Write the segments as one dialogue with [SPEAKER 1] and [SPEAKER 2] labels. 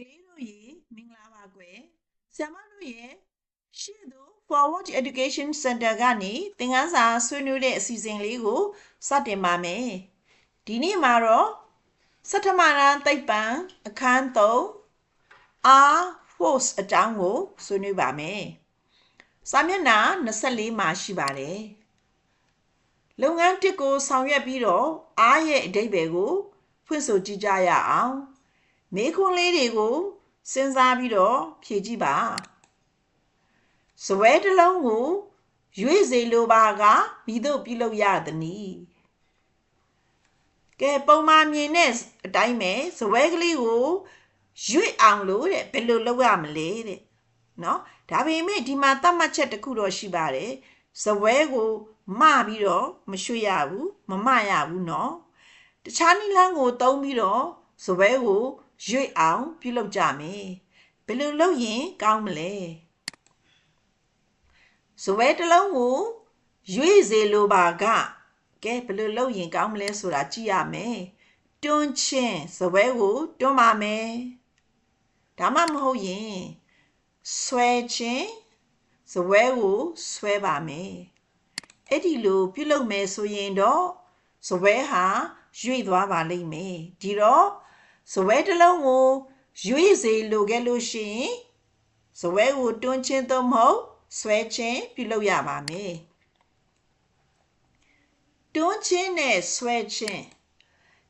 [SPEAKER 1] လေးတို့ရေမင်္ဂလာပါကွယ်ဆ iam မတို့ရဲ့ရှေ့သို့ Forward Education Center ကနေသင်ခန်းစာဆွေးနွေးတဲ့အစီအစဉ်လေးကိုစတင်ပါမယ်ဒီနေ့မှာတော့စထမရန်သိပ္ပံအခန်း3 R force အကြောင်းကိုဆွေးနွေးပါမယ်စာမျက်နှာ24မှာရှိပါတယ်လုပ်ငန်းတစ်ကိုဆောင်ရွက်ပြီးတော့အားရဲ့အဓိပ္ပာယ်ကိုဖွင့်ဆိုကြည့်ကြရအောင် မေးခွန်းလေးတွေကိုစဉ်းစားပြီးတော့ဖြေကြည့်ပါစဝဲတစ်လုံးကိုရွေ့စေလိုပါကမိတို့ပြုလုပ်ရသည်နီကဲပုံမှန်မြင်တဲ့အတိုင်းပဲစဝဲကလေးကိုရွေ့အောင်လို့တဲ့ဘယ်လိုလုပ်ရမလဲတဲ့နော်ဒါပေမဲ့ဒီမှာသတ်မှတ်ချက်တစ်ခုတော့ရှိပါတယ်စဝဲကိုမပြီးတော့မရွှေ့ရဘူးမမရဘူးနော်တခြားနည်းလမ်းကိုသုံးပြီးတော့စဝဲကို ရွေ့အောင် ပြုလုပ်ကြမယ်ဘယ်လိုလုပ်ရင်ကောင်းမလဲစဝဲတစ်လုံးကိုရွေ့စေလိုပါကကဲဘယ်လိုလုပ်ရင်ကောင်းမလဲဆိုတာကြည့်ရမယ်တွန်းချင်းစဝဲကိုတွန်းပါမယ်ဒါမှမဟုတ်ရင်ဆွဲချင်းစဝဲကိုဆွဲပါမယ်အဲ့ဒီလိုပြုလုပ်မယ်ဆိုရင်တော့စဝဲဟာရွေ့သွားပါလိမ့်မယ်ဒီတော့ စဝဲတစ်လုံးကိုရွေ့စေလိုခဲ့လို့ရှိရင်စဝဲကိုတွန်းချင်းသို့မဟုတ်ဆွဲချင်းပြုလုပ်ရပါမယ်တွန်းချင်းနဲ့ဆွဲချင်း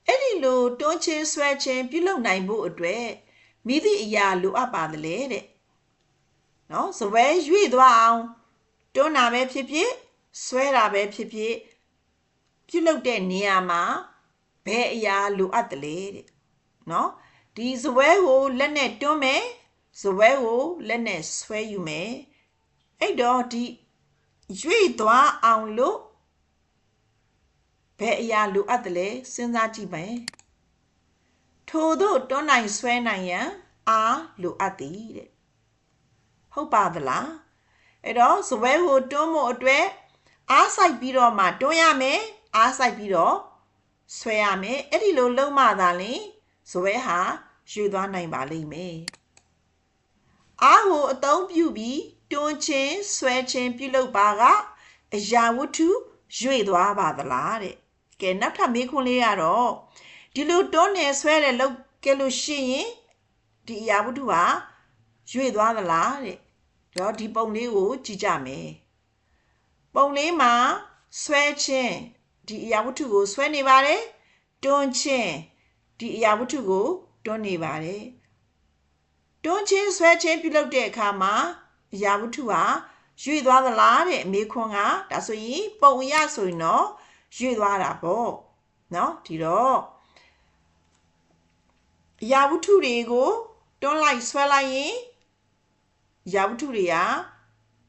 [SPEAKER 1] အဲ့ဒီလိုတွန်းချင်းဆွဲချင်းပြုလုပ်နိုင်ဖို့အတွက်မိသည့်အရာလိုအပ်ပါသလဲတဲ့နော်စဝဲရွေ့သွားအောင်တွန်းတာပဲဖြစ်ဖြစ်ဆွဲတာပဲဖြစ်ဖြစ်ပြုလုပ်တဲ့နေရာမှာဘယ်အရာလိုအပ်တယ်လဲတဲ့ နော်ဒီဇပွဲကိုလက်နဲ့တွန်းမယ်ဇပွဲကိုလက်နဲ့ဆွဲယူမယ်အဲ့တော့ဒီရွေ့သွားအောင်လို့ဘယ်အရာလိုအပ်တယ်လဲစဉ်းစားကြည့်မယ်ထို့သို့တွန်းနိုင်ဆွဲနိုင်ရန်အားလိုအပ်သည်တဲ့ဟုတ်ပါသလားအဲ့တော့ဇပွဲကိုတွန်းဖို့အတွက်အားဆိုင်ပြီးတော့မှတွန်းရမယ်အားဆိုင်ပြီးတော့ဆွဲရမယ်အဲ့ဒီလိုလုံးမသာလင် ဇွဲဟာရွေသွားနိုင်ပါလိမ့်မယ်အားကိုအသုံးပြုပြီးတွန်းချင်းဆွဲချင်းပြုလုပ်ပါကအရာဝတ္ထုရွေသွားပါသလားတဲ့ကဲနောက်ထပ်မေးခွန်းလေးကတော့ဒီလိုတွန်းနေဆွဲတယ်လို့ကဲလို့ရှိရင်ဒီအရာဝတ္ထုဟာရွေသွားသလားတဲ့တော့ဒီပုံလေးကိုကြည့်ကြမယ်ပုံလေးမှာဆွဲချင်းဒီအရာဝတ္ထုကိုဆွဲနေပါတယ်တွန်းချင်း ဒီအရာဝတ္ထုကိုတွန်းနေပါတယ်တွန်းချင်းဆွဲချင်းပြုလုပ်တဲ့အခါမှာအရာဝတ္ထုဟာရွေ့သွားသလားတဲ့အမေခွန်းကဒါဆိုရင်ပုံရဆိုရင်တော့ရွေ့သွားတာပေါ့နော်ဒီတော့အရာဝတ္ထုတွေကိုတွန်းလိုက်ဆွဲလိုက်ရင်အရာဝတ္ထုတွေက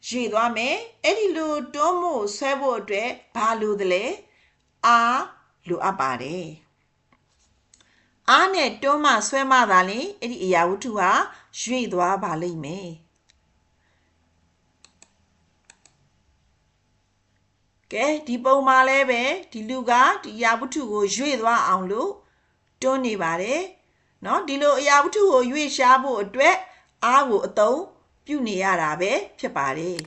[SPEAKER 1] ရွေ့သွားမယ်အဲ့ဒီလိုတွန်းမှုဆွဲဖို့အတွက်ဘာလိုသလဲအားလိုအပ်ပါတယ် အားနဲ့တွန်းမှဆွဲမှသာလင်အဲ့ဒီအရာဝတ္ထုဟာရွေ့သွားပါလိမ့်မယ်ကဲဒီပုံမှာလဲပဲဒီလူကဒီအရာဝတ္ထုကိုရွေ့သွားအောင်လို့တွန်းနေပါတယ်เนาะဒီလိုအရာဝတ္ထုကိုရွေ့ရှားဖို့အတွက်အားကိုအသုံးပြုနေရတာပဲဖြစ်ပါတယ်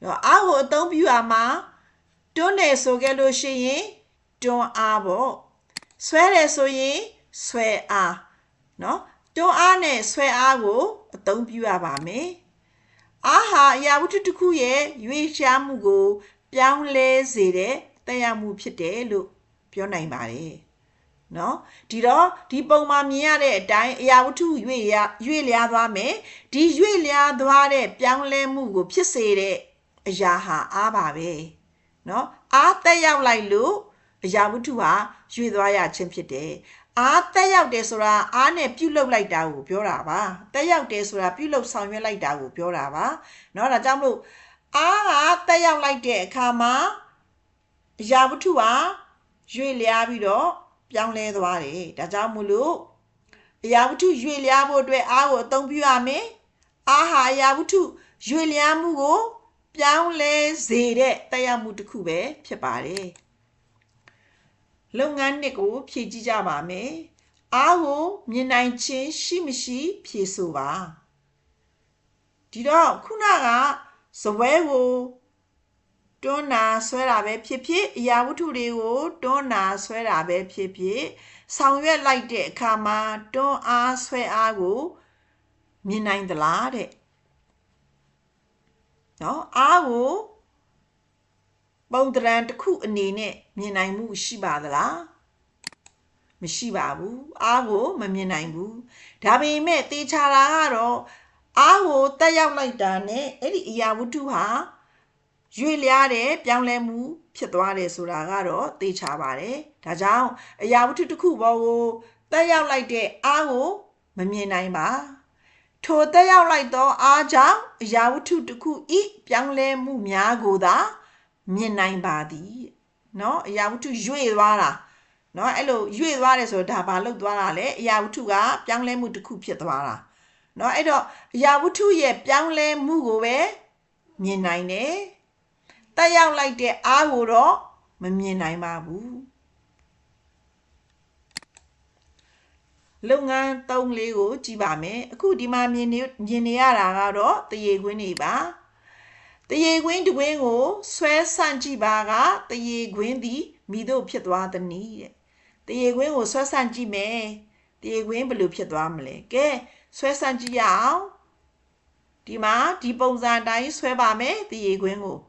[SPEAKER 1] เนาะအားကိုအသုံးပြုရမှာတွန်းတယ်ဆိုခဲ့လို့ရှိရင်တွန်းအားပေါ့ဆွဲတယ်ဆိုရင် ဆွဲအားเนาะတွန်းအားနဲ့ဆွဲအားကိုအသုံးပြုရပါမယ်အားဟာအရာဝတ္ထုတစ်ခုရဲ့ရွေးရှားမှုကို ပြောင်းလဲစေတဲ့တက်ရောက်မှုဖြစ်တယ်လို့ပြောနိုင်ပါတယ်နော်ဒီတော့ဒီပုံမှာမြင်ရတဲ့အတိုင်းအရာဝတ္ထုရွေ့ရရွေ့လျားသွားမယ်ဒီရွေ့လျားသွားတဲ့ပြောင်းလဲမှုကို ဖြစ်စေတဲ့အရာဟာအားပါပဲနော်အားတက်ရောက်လိုက်လို့အရာဝတ္ထုဟာရွေ့သွားရခြင်းဖြစ်တယ် အားတက်ရောက်တယ်ဆိုတာအားနဲ့ပြုတ်လုလိုက်တာကိုပြောတာပါတက်ရောက်တယ်ဆိုတာပြုတ်လုဆောင်ရွက်လိုက်တာကိုပြောတာပါเนาะဒါကြောင့်မလို့အားကတက်ရောက်လိုက်တဲ့အခါမှာအရာဝတ္ထုဟာရွေ့လျားပြီးတော့ပြောင်းလဲသွားတယ်ဒါကြောင့်မို့လို့အရာဝတ္ထုရွေ့လျားဖို့အတွက်အားကိုအသုံးပြုရမယ်အားဟာအရာဝတ္ထုရွေ့လျားမှုကို ပြောင်းလဲစေတဲ့တက်ရောက်မှုတစ်ခုပဲဖြစ်ပါတယ် လုပ်ငန်းနှစ်ကို ဖြည့်ကြည့်ကြပါမယ်အားကိုမြင်နိုင်ခြင်းရှိမရှိ ဖြေဆိုပါဒီတော့ခုနကဇပွဲကိုတွန်းနာဆွဲတာပဲဖြစ်ဖြစ်အရာဝတ္ထုတွေကိုတွန်းနာဆွဲတာပဲဖြစ်ဖြစ်ဆောင်ရွက်လိုက်တဲ့အခါမှာတွန်းအားဆွဲအားကိုမြင်နိုင်သလားတဲ့နော်အားကို ပုံတရံတစ်ခုအနေနဲ့မြင်နိုင်မှုရှိပါသလားမရှိပါဘူးအားကိုမမြင်နိုင်ဘူးဒါပေမဲ့တေချာတာကတော့အားကိုတက်ရောက်လိုက်တာနဲ့အဲ့ဒီအရာဝတ္ထုဟာရွေ့လျားတဲ့ပြောင်းလဲမှု ဖြစ်သွားတယ်ဆိုတာကတော့သိချပါတယ်ဒါကြောင့်အရာဝတ္ထုတစ်ခုပေါ်ကိုတက်ရောက်လိုက်တဲ့အားကိုမမြင်နိုင်ပါထိုတက်ရောက်လိုက်သောအားကြောင့်အရာဝတ္ထုတစ်ခုဤပြောင်းလဲမှုများကိုသာ မြင်နိုင်ပါသည်เนาะအရာဝတ္ထုရွေ့သွားတာเนาะအဲ့လိုရွေ့သွားတယ်ဆိုတော့ဒါဘာလို့သွားတာလဲအရာဝတ္ထုကပြောင်းလဲမှုတစ်ခုဖြစ်သွားတာเนาะအဲ့တော့အရာဝတ္ထုရဲ့ပြောင်းလဲမှုကိုပဲမြင်နိုင်တယ်တက်ရောက်လိုက်တဲ့အားကိုတော့မမြင်နိုင်ပါဘူးလုပ်ငန်းသုံးလေးကိုကြည့်ပါမယ်အခုဒီမှာမြင်နေမြင်နေရတာကတော့တရေခွင်းတွေပါ တရေခွင်းတကွင်းကိုဆွဲဆန့်ကြည့်ပါကတရေခွင်းသည်မိတို့ဖြစ်သွားသည်နည်းတဲ့တရေခွင်းကိုဆွဲဆန့်ကြည့်မယ်တရေခွင်းဘယ်လိုဖြစ်သွားမလဲကဲဆွဲဆန့်ကြည့်ရအောင်ဒီမှာဒီပုံစံအတိုင်းဆွဲပါမယ်တရေခွင်းကို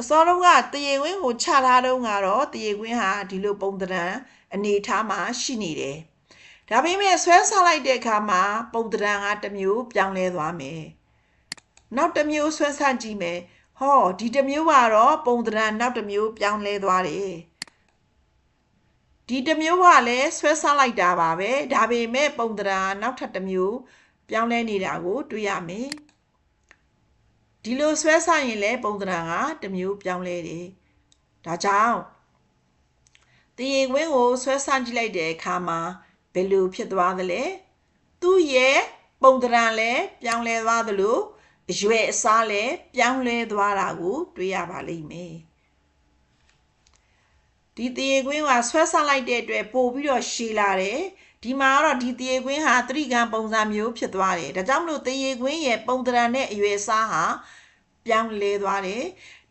[SPEAKER 1] အစောတုန်းကတရေခွင်းကိုချထားတုန်းကတော့တရေခွင်းဟာဒီလိုပုံတံအနေထားမှာရှိနေတယ်။ဒါပေမဲ့ဆွဲစားလိုက်တဲ့အခါမှာပုံတံကတစ်မျိုးပြောင်းလဲသွားမယ်။ နောက်တစ်မျိုးဆွဲစားကြည့်မယ်။ဟောဒီတစ်မျိုးကတော့ပုံတံနောက်တစ်မျိုးပြောင်းလဲသွားတယ်။ဒီတစ်မျိုးကလည်းဆွဲစားလိုက်တာပါပဲ။ဒါပေမဲ့ပုံတံနောက်ထပ်တစ်မျိုးပြောင်းလဲနေတာကိုတွေ့ရမယ်။ဒီလိုဆွဲဆိုင်ရင်လည်းပုံသဏ္ဍာန်ကတစ်မျိုးပြောင်းလဲတယ်ဒါကြောင့်တရေခွင်းကိုဆွဲဆန့်ကြည့်လိုက်တဲ့အခါမှာဘယ်လိုဖြစ်သွားသလဲသူ့ရဲ့ပုံသဏ္ဍာန်လည်းပြောင်းလဲသွားသလို အရွယ်အစားလည်းပြောင်းလဲသွားတာကို တွေ့ရပါလိမ့်မယ်ဒီတရေခွင်းကဆွဲဆန့်လိုက်တဲ့အတွက်ပို့ပြီးတော့ရှည်လာတယ်ဒီမှာကတော့ဒီတရေခွင်းဟာသတိကံပုံစံမျိုးဖြစ်သွားတယ်ဒါကြောင့်မလို့တရေခွင်းရဲ့ပုံသဏ္ဍာန်နဲ့အရွယ်စားဟာပြောင်းလဲသွားတယ်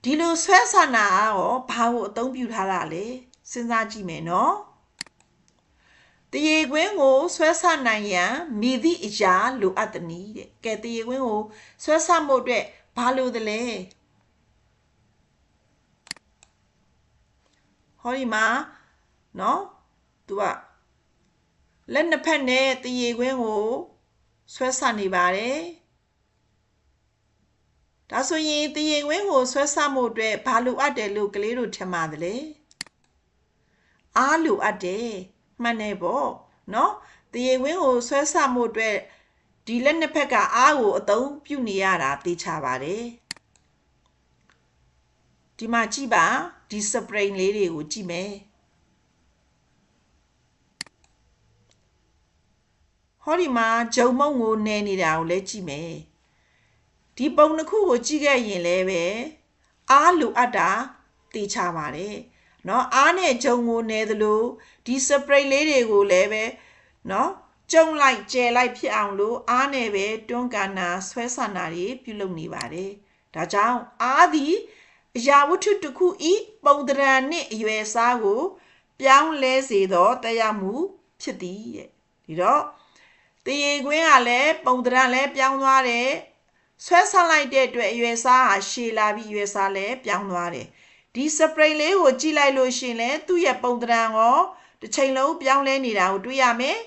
[SPEAKER 1] ဒီလိုဆွဲဆန္ဒရောဘာကိုအသုံးပြုထားတာလဲစဉ်းစားကြည့်မယ်နော် တရေခွင်းကိုဆွဲဆနိုင်ရန်မိသည့်အရာလိုအပ်သည်နည်းတဲ့ကဲတရေခွင်းကိုဆွဲဆမှုအတွက်ဘာလိုသလဲဟောဒီမှာနော်သူကလက်နှစ်ဖက်နဲ့တရေခွင်းကိုဆွဲဆနေပါတယ်ဒါဆိုရင်တရေခွင်းကိုဆွဲဆမှုအတွက်ဘာလိုအပ်တယ်လို့ကလေးတို့ထင်ပါတယ်လေအားလိုအပ်တယ် မှန်တယ်ပေါ့နော်တရေခွင်းကိုဆွဲဆမှုအတွက်ဒီလက်နှစ်ဖက်ကအားကိုအသုံးပြုနေရတာသိချပါတယ်ဒီမှာကြည့်ပါဒီစပရိန်လေးတွေကိုကြည့်မယ်ဟောဒီမှာဂျုံမုံကိုနဲနေတာကိုလည်းကြည့်မယ်ဒီပုံတစ်ခုကိုကြည့်ခဲ့ရင်လည်းပဲအားလိုအပ်တာသိချပါတယ် เนาะအားနဲ့ဂျုံကိုနဲသလိုဒီစပရိတ်လေးတွေကိုလည်းပဲเนาะကျုံလိုက်ကျဲလိုက်ဖြစ်အောင်လို့အားနဲ့ပဲတွန်းကန်နာဆွဲဆန္နာတွေပြုလုပ်နေပါတယ်ဒါကြောင့်အားသည်အရာဝတ္ထုတစ်ခုဤပုံတရံနှင့်အရွယ်စားကို ပြောင်းလဲစေသောတရားမှုဖြစ်သည်တဲ့ဒီတော့တရေခွင်းကလည်းပုံတရံလည်းပြောင်းသွားတယ်ဆွဲဆန့်လိုက်တဲ့အတွက်အရွယ်စားဟာရှည်လာပြီးအရွယ်စားလည်းပြောင်းသွားတယ် ဒီစပရိတ်လေးကိုကြည့်လိုက်လို့ရှင်လဲသူ့ရဲ့ပုံတံရောတစ်ချိန်လုံးပြောင်းလဲနေတာကိုတွေ့ရမယ်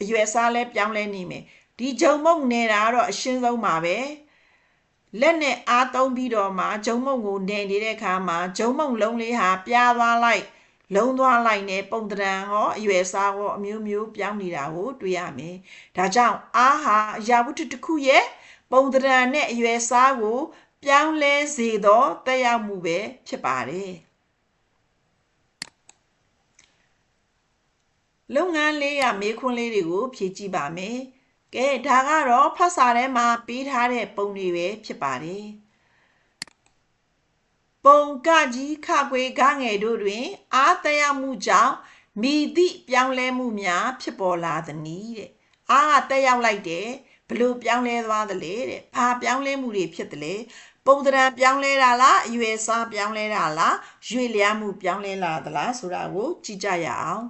[SPEAKER 1] အရွယ်စားလည်းပြောင်းလဲနေမယ်ဒီဂျုံမုံနေတာကတော့အရှင်းဆုံးပါပဲလက်နဲ့အားသုံးပြီးတော့မှဂျုံမုံကိုနေနေတဲ့အခါမှာဂျုံမုံလုံးလေးဟာပြားသွားလိုက် လုံးသွားလိုက်နဲ့ပုံတံဟောအရွယ်စားဟောအမျိုးမျိုးပြောင်းနေတာကိုတွေ့ရမယ်ဒါကြောင့်အားဟာအရာဝတ္ထုတစ်ခုရဲ့ပုံတရံနဲ့အရွယ်စားကို ပြောင်းလဲစေသောတက်ရောက်မှုပဲဖြစ်ပါတယ်လုပ်ငန်းလေးရမေးခွန်းလေးတွေကို ဖြည့်ကြည့်ပါမယ်ကဲဒါကတော့ဖတ်စာထဲမှာပေးထားတဲ့ပုံတွေပဲဖြစ်ပါတယ်ပုံကကြီးခခွေကငယ်တို့တွင် အာတရမှုကြောင့်မိသည့်ပြောင်းလဲမှုများဖြစ်ပေါ်လာသနည်းတဲ့အားကတက်ရောက်လိုက်တယ်ဘလို့ပြောင်းလဲသွားသလဲတဲ့ဘာပြောင်းလဲမှုတွေဖြစ်သလဲ ပုံသဏ္ဍာန်ပြောင်းလဲတာလားအရွယ်စားပြောင်းလဲတာလားရွေလျားမှုပြောင်းလဲလာသလားဆိုတာကိုကြည့်ကြရအောင်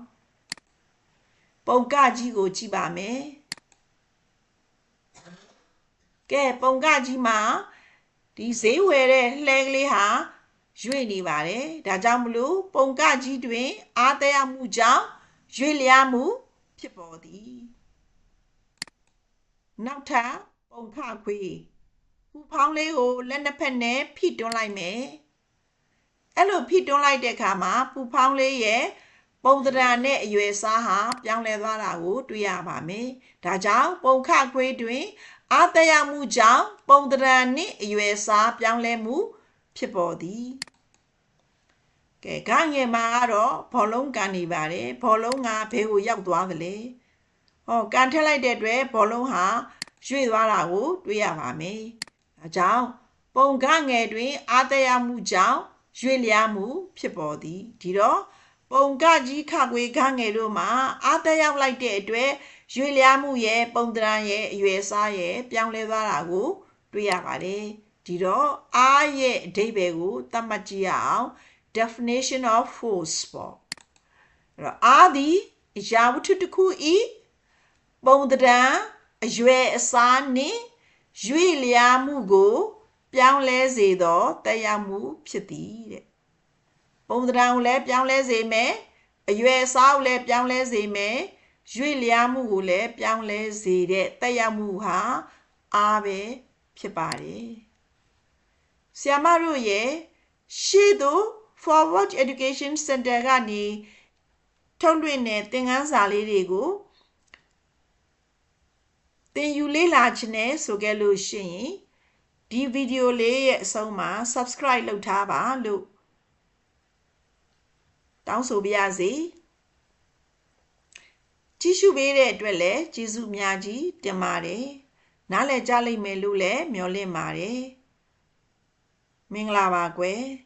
[SPEAKER 1] ပုံကကြီးကိုကြည့်ပါမယ်ကဲပုံကကြီးမှာဒီဈေးဝယ်တဲ့လှဲကလေးဟာရွေ့နေပါတယ်ဒါကြောင့်မလို့ပုံကကြီးတွင် အားသက်မှုကြောင့်ရွေ့လျားမှုဖြစ်ပေါ်သည်နောက်ထပ်ပုံခခွေ ပူဖောင်းလေးကိုလက်နှစ်ဖက်နဲ့ဖိတွန်းလိုက်မယ်အဲ့လိုဖိတွန်းလိုက်တဲ့အခါမှာပူဖောင်းလေးရဲ့ပုံသဏ္ဍာန်နဲ့အရွယ်စားဟာပြောင်းလဲသွားတာကို တွေ့ရပါမယ်ဒါကြောင့်ပုံခခွေတွင် အားသက်ရမှုကြောင့်ပုံသဏ္ဍာန်နှင့်အရွယ်စားပြောင်းလဲမှုဖြစ်ပေါ်သည်ကဲဂငယ်မှာကတော့ဘောလုံးကန်နေပါတယ်ဘောလုံးကဘယ်ကိုရောက်သွားသလဲဟောကန်ထက်လိုက်တဲ့အတွက်ဘောလုံးဟာရွေ့သွားတာကို တွေ့ရပါမယ် ဒါကြောင့်ပုံကငယ်တွင် အားသက်ရမှုကြောင့်ရွေ့လျားမှု ဖြစ်ပေါ်သည်ဒီတော့ပုံကကြီးခကွေခငယ်တို့မှာအားသက်ရောက်လိုက်တဲ့အတွက်ရွေလျားမှုရဲ့ပုံသဏ္ဍာန်ရဲ့အရွယ်စားရဲ့ပြောင်းလဲသွားတာကို တွေ့ရပါတယ်ဒီတော့အားရဲ့အဓိပ္ပာယ်ကိုသတ်မှတ်ကြည့်ရအောင် definition of force ပေါ့အဲ့တော့အားသည်အရာဝတ္ထုတစ်ခုဤပုံသဏ္ဍာန်အရွယ်အစားနှင့် ရွေလျားမှုကို ပြောင်းလဲစေသောတက်ရောက်မှုဖြစ်သည်တဲ့ပုံသဏ္ဍာန်ကိုလည်းပြောင်းလဲစေမယ်အရွယ်အစားကိုလည်းပြောင်းလဲစေမယ်ရွေ့လျားမှုကိုလည်းပြောင်းလဲစေတဲ့တက်ရောက်မှုဟာအားပဲဖြစ်ပါတယ်။ဆီယမတို့ရဲ့ရှေ့သို့ Forward Education Center ကနေထုတ်လွှင့်တဲ့သင်ခန်းစာလေးတွေကို သင်ယူလေ့လာခြင်းနဲ့ဆိုခဲ့လို့ရှိရင်ဒီဗီဒီယိုလေးရဲ့အဆုံးမှာ subscribe လုပ်ထားပါလို့တောင်းဆိုပါရစေ။ကြည့်ရှုပေးတဲ့အတွက်လည်းကျေးဇူးအများကြီးတင်ပါတယ်။နားလည်ကြလိမ့်မယ်လို့လည်းမျှော်လင့်ပါတယ်။မင်္ဂလာပါကွယ်။